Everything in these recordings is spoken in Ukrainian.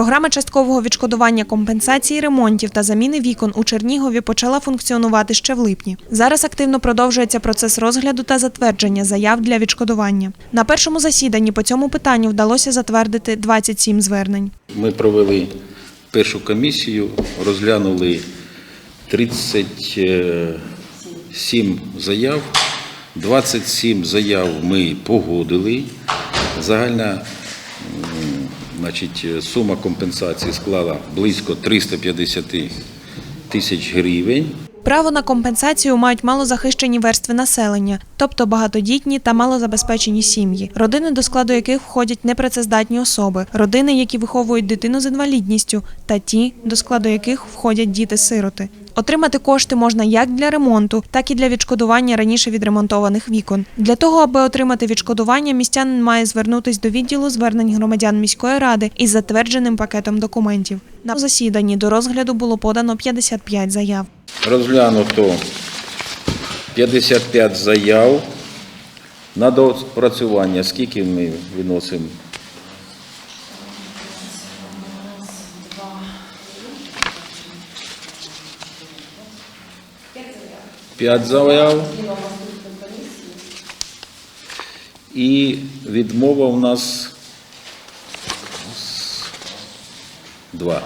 Програма часткового відшкодування компенсації ремонтів та заміни вікон у Чернігові почала функціонувати ще в липні. Зараз активно продовжується процес розгляду та затвердження заяв для відшкодування. На першому засіданні по цьому питанню вдалося затвердити 27 звернень. Ми провели першу комісію, розглянули 37 заяв. 27 заяв ми погодили. Загальна значить, сума компенсації склала близько 350 тисяч гривень. Право на компенсацію мають малозахищені верстви населення, тобто багатодітні та малозабезпечені сім'ї, родини, до складу яких входять непрацездатні особи, родини, які виховують дитину з інвалідністю, та ті, до складу яких входять діти-сироти. Отримати кошти можна як для ремонту, так і для відшкодування раніше відремонтованих вікон. Для того, аби отримати відшкодування, містянин має звернутися до відділу звернень громадян міської ради із затвердженим пакетом документів. На засіданні до розгляду було подано 55 заяв. Розглянуто 55 заяв на доопрацювання. Скільки ми відносимо П'ять заяв. І відмова у нас два.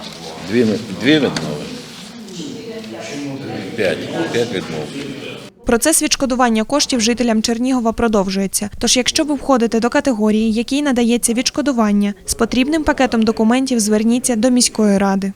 Дві, дві відмови. П'ять. П'ять відмов. Процес відшкодування коштів жителям Чернігова продовжується. Тож, якщо ви входите до категорії, якій надається відшкодування, з потрібним пакетом документів зверніться до міської ради.